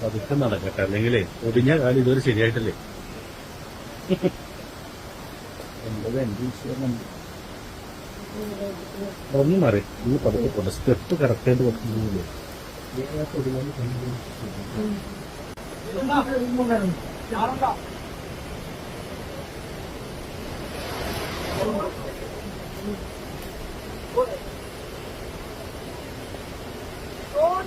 പതുക്കെ നടക്കട്ടെ. അല്ലെങ്കിലേ ഒടിഞ്ഞ കാലം ഇതുവരെ ശരിയായിട്ടല്ലേ? എൺപത് എൺപത് ശതമാനം ഒന്ന് മാറി. ഇന്ന് പതുക്കെ സ്റ്റെപ്പ് കറക്റ്റ് ആയിട്ട് വെക്കുന്നില്ലേ